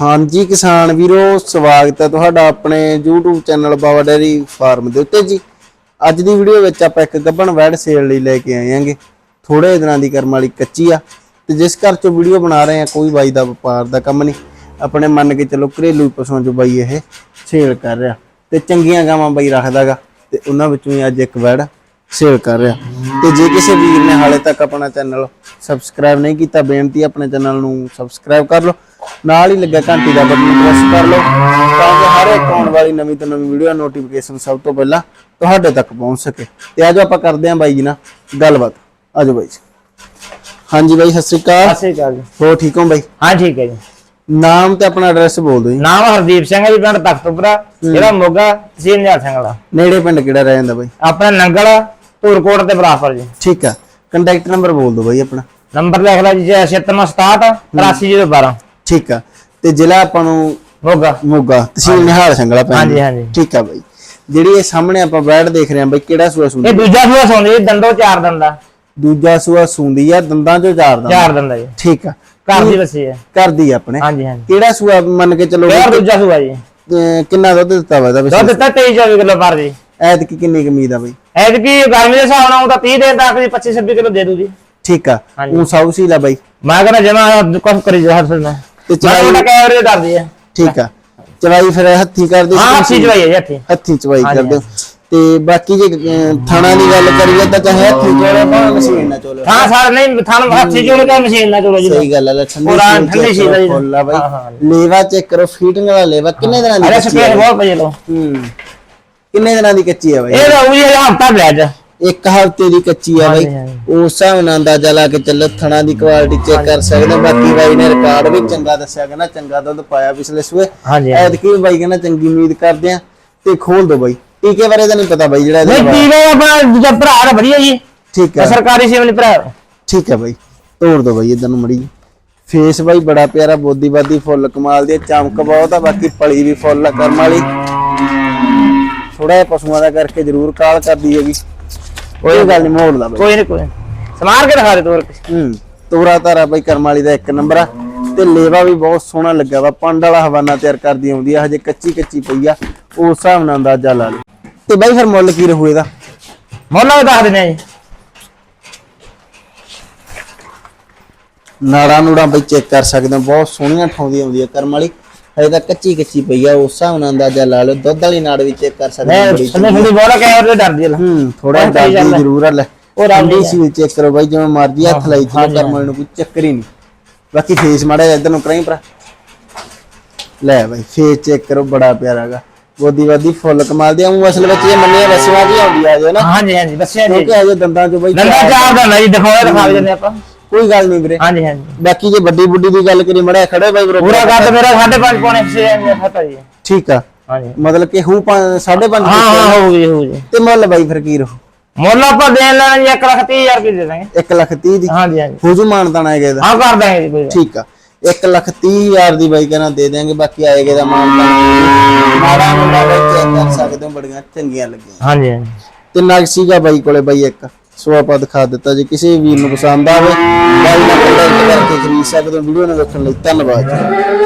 ਹਾਂਜੀ, ਕਿਸਾਨ ਵੀਰੋ, ਸਵਾਗਤ ਹੈ ਤੁਹਾਡਾ ਆਪਣੇ YouTube channel Baba dairy farm ਦੇ ਉੱਤੇ ਜੀ। ਅੱਜ ਦੀ ਵੀਡੀਓ ਵਿੱਚ ਆਪਾਂ ਇੱਕ ਗੱਬਣ ਵੈੜ ਸੇਲ ਲਈ ਲੈ ਕੇ ਆਏ ਆਂਗੇ ਥੋੜੇ ਦਿਨਾਂ ਦੀ ਕਰਮ ਵਾਲੀ ਕੱਚੀ ਆ ਤੇ ਜਿਸ ਘਰ ਚੋਂ ਵੀਡੀਓ ਬਣਾ ਰਹੇ ਆ, ਕੋਈ ਬਾਈ ਦਾ ਵਪਾਰ ਦਾ ਕੰਮ ਨਹੀਂ। ਆਪਣੇ ਮੰਨ ਕੇ ਚਲੋ ਘਰੇਲੂ ਪਸ਼ੂਆਂ ਚੋਂ ਬਾਈ ਇਹ ਸੇਲ ਕਰ ਰਿਹਾ ਤੇ ਚੰਗੀਆਂ ਗਾਵਾਂ ਬਾਈ ਰੱਖਦਾਗਾ ਤੇ ਉਹਨਾਂ ਵਿੱਚੋਂ ਹੀ ਅੱਜ ਇੱਕ ਵੈੜ ਸੇਲ ਕਰ ਰਿਹਾ। ਤੇ ਜੇ ਕਿਸੇ ਵੀਰ ਨੇ ਹਾਲੇ ਤੱਕ ਆਪਣਾ ਚੈਨਲ ਸਬਸਕ੍ਰਾਈਬ ਨਹੀਂ ਕੀਤਾ, ਬੇਨਤੀ ਆਪਣੇ ਚੈਨਲ ਨੂੰ ਸਬਸਕ੍ਰਾਈਬ ਕਰ ਲਓ। ਨਾਲ ਹੀ ਲੱਗਾ ਘੰਟੀ ਦਾ ਬਟਨ ਪ੍ਰੈਸ ਕਰ ਲਓ ਤਾਂ ਕਿ ਹਰ ਇੱਕ ਆਉਣ ਵਾਲੀ ਨਵੀਂ ਤੋਂ ਨਵੀਂ ਵੀਡੀਓ ਨੋਟੀਫਿਕੇਸ਼ਨ ਸਭ ਤੋਂ ਪਹਿਲਾਂ ਤੁਹਾਡੇ ਤੱਕ ਪਹੁੰਚ ਸਕੇ। ਤੇ ਆਜੋ ਆਪਾਂ ਕਰਦੇ ਹਾਂ ਬਾਈ ਜੀ ਨਾਲ ਗੱਲਬਾਤ। ਆਜੋ ਬਾਈ ਜੀ। ਹਾਂਜੀ ਬਾਈ ਸਤਿ ਸ਼੍ਰੀ ਅਕਾਲ। ਸਤਿ ਸ਼੍ਰੀ ਅਕਾਲ ਜੀ। ਹੋ ਠੀਕ ਹੋ ਬਾਈ? ਹਾਂ ਠੀਕ ਹੈ ਜੀ। ਨਾਮ ਤੇ ਆਪਣਾ ਐਡਰੈਸ ਬੋਲ ਦਿਓ ਜੀ। ਨਾਮ ਹਰਦੀਪ ਸਿੰਘ ਹੈ ਜੀ ਪਿੰਡ ਤਖਤਪੁਰਾ ਜਿਹੜਾ ਮੋਗਾ ਤਹਿਸੀਲ ਨਿਹਾਲ ਸਿੰਘ ਵਾਲਾ। ਨੇੜੇ ਪਿੰਡ ਕਿਹੜਾ ਰਹਿ ਜਾਂਦਾ ਬਾਈ? ਆਪਣਾ ਨੰਗਲ ਧੂਰਕੋਟ ਦੇ ਬਰਾਬਰ ਜੀ। ਠੀਕ ਆ। ਕੰਟੈਕਟ ਨੰਬਰ ਬੋਲ ਦਿਓ ਬਾਈ ਆਪਣਾ। ਨੰਬਰ ਲਿਖ ਲਓ ਜੀ 7667 83012 ਠੀਕ ਆ। ਤੇ ਜ਼ਿਲ੍ਹਾ ਆਪਾਂ ਨੂੰ ਮੋਗਾ। ਮੋਗਾ ਤਹਿਸੀਲ ਨਿਹਾਲ ਸੰਗਲਾ ਪੈਂਦਾ ਹਾਂਜੀ, ਹਾਂਜੀ। ਠੀਕ ਆ ਬਾਈ। ਜਿਹੜੀ ਇਹ ਸਾਹਮਣੇ ਆਪਾਂ ਬੈਡ ਦੇਖ ਰਹੇ ਆ ਬਾਈ ਕਿਹੜਾ ਸੂਆ ਇਹ ਸੁੰਦੀ ਦੂਜਾ ਸੂਆ ਸੌਂਦੀ ਜੀ ਦੰਦੋ ਚਾਰ ਦੰਦਾ ਦੂਜਾ ਸੂਆ ਸੁੰਦੀ ਆ ਦੰਦਾਂ ਚੋਂ ਚਾਰ ਦੰਦ। ਚਾਰ ਦੰਦਾ ਜੀ। ਠੀਕ ਆ। ਘਰ ਦੀ ਵਸੀ ਹੈ ਕਰਦੀ ਆ ਆਪਣੇ। ਹਾਂਜੀ ਹਾਂਜੀ। ਕਿਹੜਾ ਸੂਆ ਮੰਨ ਕੇ ਚੱਲੋ ਇਹ ਦੂਜਾ ਸੂਆ ਜੀ? ਕਿੰਨਾ ਦੁੱਧ ਦਿੱਤਾ ਵਾ ਇਹਦਾ ਦੁੱਧ ਦਿੱਤਾ 23 24 ਕਿਲੋ ਪਰ ਜੀ। ਐਤਕੀ ਕਿੰਨੀ ਕੁ ਉਮੀਦ ਆ ਬਾਈ? ਐਤਕੀ ਗਰਮੀ ਦੇ ਹਿਸਾਬ ਨਾਲ ਉਹ ਤਾਂ 30 ਦਿਨ ਤੱਕ ਜੀ 25 26 ਕਿਲੋ ਦੇ ਦੂ ਜੀ ਠੀਕ ਆ। ਉਹ ਸੌ ਸੀ ਲਾ ਬਾਈ। ਮੈਂ ਕਹਿੰਦਾ ਜਮਾ ਕੁਝ ਕਰੀ ਜਾ ਹਰ ਸੁਣਾ ਤੇ ਚਵਾਈ ਉਹਦਾ ਕੈਮਰੇ ਕਰਦੀ ਹੈ ਠੀਕ ਆ। ਚਵਾਈ ਫਿਰ ਹੱਥੀ ਕਰਦੇ ਸੀ ਹਾਂ ਅੱਛੀ ਜਵਾਈ ਹੈ ਜੀ ਹੱਥੀ। ਹੱਥੀ ਚਵਾਈ ਕਰਦੇ ਹੋ। ਤੇ ਬਾਕੀ ਜੇ ਥਾਣਾ ਦੀ ਗੱਲ ਕਰੀਏ ਤਾਂ ਚਾਹੇ ਹੱਥੀ ਚੋਲੇ ਭਾਵੇਂ ਮਸ਼ੀਨ ਨਾਲ ਚੋਲੇ ਹਾਂ ਸਾਰ ਨਹੀਂ ਥਾਨ ਹੱਥੀ ਕੇ ਮਸ਼ੀਨ ਨਾਲ ਜੀ। ਸਹੀ ਗੱਲ ਹੈ ਠੰਡੀ ਪੂਰਾ ਠੰਡੀ ਜੀ। ਫੁੱਲ ਆ ਹਾਂ, ਬਾਈ। ਲੇਵਾ ਚੈੱਕ ਕਰੋ ਫੀਟਿੰਗ ਵਾਲਾ ਲੇਵਾ ਕਿੰਨੇ ਦਿਨਾਂ ਦੀ ਅਰੇ ਸਪੇਸ ਬਹੁਤ ਪਈ ਲੋ ਹੂੰ। ਕਿੰਨੇ ਦਿਨਾਂ ਦੀ ਕੱਚੀ ਹੈ ਬਾਈ? ਇਹ ਤਾਂ ਉਹੀ ਹਫਤਾ ਬੈਜ ਇੱਕ ਹਫ਼ਤੇ ਦੀ ਕੱਚੀ ਆ ਬਾਈ। ਉਸ ਹਿਸਾਬ ਨਾਲ ਅੰਦਾਜ਼ਾ ਲਾ ਕੇ ਚੱਲੋ ਥਣਾ ਦੀ ਕੁਆਲਿਟੀ ਚੈੱਕ ਕਰ ਸਕਦੇ। ਬਾਕੀ ਬਾਈ ਨੇ ਰਿਕਾਰਡ ਵੀ ਚੰਗਾ ਦੱਸਿਆ ਕਹਿੰਦਾ ਚੰਗਾ ਦੁੱਧ ਪਾਇਆ ਪਿਛਲੇ ਸੂਏ। ਐਤਕੀ ਵੀ ਬਾਈ ਕਹਿੰਦਾ ਚੰਗੀ ਉਮੀਦ ਕਰਦੇ ਆ ਤੇ ਖੋਲ ਦੋ ਬਾਈ। ਟੀਕੇ ਬਾਰੇ ਤਾਂ ਨਹੀਂ ਪਤਾ ਬਾਈ ਜਿਹੜਾ ਨਹੀਂ। ਟੀਵੇ ਆਪਣਾ ਦੂਜਾ ਭਰਾ ਦਾ ਵਧੀਆ ਜੀ। ਠੀਕ ਹੈ ਸਰਕਾਰੀ ਸੇਵਨ ਭਰਾ। ਠੀਕ ਹੈ ਬਾਈ। ਤੋੜ ਦੋ ਬਾਈ ਇਦਾਂ ਨੂੰ ਮੜੀ। ਫੇਸ ਬਾਈ ਬੜਾ ਪਿਆਰਾ ਬੋਦੀ ਬਾਦੀ ਫੁੱਲ ਕਮਾਲ ਦੀ ਚਮਕ ਬਹੁਤ ਆ ਬਾਕੀ ਪਲੀ ਵੀ ਫੁੱਲ ਆ ਕਰਮ ਵਾਲੀ। ਥੋੜਾ ਜਿਹਾ ਪਸ਼ੂਆਂ ਦਾ ਕਰਕੇ ਜ਼ਰੂਰ ਕਾਲ ਕਰਦੀ ਹੈਗੀ। ਕੋਈ ਗੱਲ ਨਹੀਂ ਮੋੜ ਲਾ ਬਾਈ ਕੋਈ ਨਹੀਂ ਕੋਈ। ਸਮਾਰ ਕੇ ਦਿਖਾ ਦੇ ਤੋਰ ਕੇ? ਹੂੰ ਤੋਰਾ ਤਾਰਾ ਬਾਈ ਕਰਮ ਵਾਲੀ ਦਾ ਇੱਕ ਨੰਬਰ ਆ। ਤੇ ਲੇਵਾ ਵੀ ਬਹੁਤ ਸੋਹਣਾ ਲੱਗਿਆ ਵਾ ਪੰਡ ਵਾਲਾ ਹਵਾਨਾ ਤਿਆਰ ਕਰਦੀ ਆਉਂਦੀ ਆ ਹਜੇ ਕੱਚੀ ਕੱਚੀ ਪਈ ਆ ਉਸ ਹਿਸਾਬ ਨਾਲ ਅੰਦਾਜ਼ਾ ਲਾ ਲਓ। ਤੇ ਬਾਈ ਫਿਰ ਮੁੱਲ ਕੀ ਰਹੂ ਇਹਦਾ? ਮੋਲਾ ਵੀ ਦੱਸ ਦਿੰਦੇ ਆ ਜੀ। ਨਾੜਾਂ ਨੂੜਾਂ ਬਈ ਚੈੱਕ ਕਰ ਸਕਦੇ ਹੋ ਬਹੁਤ ਸੋਹਣੀਆਂ ਠਾਉਂਦੀ ਆਉਂਦੀ ਆ ਕਰਮ ਵਾਲੀ। ਹਜੇ ਤਾਂ ਕੱਚੀ ਕੱਚੀ ਪਈ ਆ ਉਸ ਹਿਸਾਬ ਨਾਲ ਅੰਦਾਜ਼ਾ ਲਾ ਲਓ ਦੁੱਧ ਵਾਲੀ ਨਾੜ ਵੀ ਚੈੱਕ ਕਰ ਸਕਦੇ ਹੋ ਬੜੀ ਸੁਣੀ ਬੋਲਾ ਕੈਮਰੇ ਡਰਦੀ ਹੈ ਹੂੰ ਥੋੜਾ ਕਹੀ ਡਰਦੀ। ਜ਼ਰੂਰ ਆ ਲੈ। ਉਹ ਆ। ਸੀ ਚੈੱਕ ਕਰੋ ਬਾਈ ਜਿਵੇਂ ਮਰਜ਼ੀ ਹੱਥ ਲਾਈ ਚਲੋ ਹਾਂਜੀ, ਕਰਮ ਵਾਲੀ ਨੂੰ ਕੋਈ ਚੱਕਰ ਹੀ ਨਹੀਂ। ਬਾਕੀ ਫੇਸ ਮਾੜਾ ਇੱਧਰ ਨੂੰ ਕਰਾਈ ਭਰਾ। ਲੈ ਬਾਈ ਫੇਸ ਚੈੱਕ ਕਰੋ ਬੜਾ ਪਿਆਰਾ ਹੈਗਾ ਬੋਦੀ ਵਾਦੀ ਫੁੱਲ ਕਮਾਲ ਦੀ ਉਹ ਅਸਲ ਵਿੱਚ ਇਹ ਮੰਨੀਆਂ ਵਸਵਾ ਦੀ ਆਉਂਦੀ ਆ ਜੋ ਨਾ। ਹਾਂਜੀ ਹਾਂਜੀ ਦੱਸਿਆ ਜੀ ਕਿਉਂਕਿ ਅਜੇ ਦੰਦਾਂ ਚੋਂ ਬਾਈ ਨੰਦਾ ਚਾਰ- ਚਾਰ ਦਾ ਜੀ ਦਿਖਾਇਆ ਦਿਖਾ ਦਿੰਦੇ ਆਪਾਂ। ਕੋਈ ਗੱਲ ਨਹੀਂ ਵੀਰੇ। ਹਾਂਜੀ ਹਾਂਜੀ। ਬਾਕੀ ਜੇ ਵੱਡੀ ਬੁੱਢੀ ਦੀ ਗੱਲ ਕਰੀ ਮੜਾ ਖੜੇ ਬਾਈ ਬਰੋਬਰ। ਪੂਰਾ ਕਰ ਮੇਰਾ 5.5 ਪੌਣੇ 6 ਖਤਾ ਜੀ। ਠੀਕ ਆ। ਹਾਂਜੀ। ਮਤਲਬ ਕਿ ਹੂ 5.5 ਹਾਂ ਹਾਂ ਹੋ ਗਈ ਹੋ ਗਈ ਤੇ ਮੁੱਲ ਬਾਈ ਫਿਰ ਕੀ ਰਹੂ? ਮੁੱਲ ਆਪਾਂ ਦੇਣ ਲੈਣਾ ਜੀ 1 ਲੱਖ 30 ਹਜ਼ਾਰ ਰੁਪਏ ਦੇ ਦਾਂਗੇ। 1 ਲੱਖ 30 ਦੀ। ਹਾਂਜੀ ਹਾਂਜੀ। ਹੋ ਜੂ ਮਾਨਤਾਣਾ ਹੈਗਾ ਇਹਦਾ। ਹਾਂ ਕਰ ਦਾਂਗੇ ਜੀ ਕੋਈ। ਠੀਕ ਆ। 1 ਲੱਖ 30 ਹਜ਼ਾਰ ਦੀ ਬਾਈ ਕਹਿੰਦਾ ਦੇ ਦਿਆਂਗੇ ਬਾਕੀ ਆਏਗੇ ਦਾ ਮਾਨਤਾਣਾ ਮਾੜਾ ਮੁੰਡਾ ਚੈੱਕ ਕਰ ਸਕਦੇ ਹੋ ਬੜੀਆਂ ਚੰਗੀਆਂ ਲੱਗੀਆਂ। ਹਾਂਜੀ ਹਾਂਜੀ। ਤੇ ਨਗ ਸੀਗਾ ਬਾਈ ਕੋਲੇ ਬਾਈ ਇੱਕ। ਸੋ ਆਪਾਂ ਦਿਖਾ ਦਿੱਤਾ ਜੇ ਕਿਸੇ ਵੀਰ ਨੂੰ ਪਸੰਦ ਆਵੇ ਬਾਈ ਨਾਲ ਕੰਟੈਕਟ ਕਰਕੇ ਖਰੀਦ ਸਕਦੇ ਹੋ ਵੀਡੀਓ ਨੂੰ ਵੇਖਣ ਲਈ ਧੰਨਵਾਦ ਜੀ।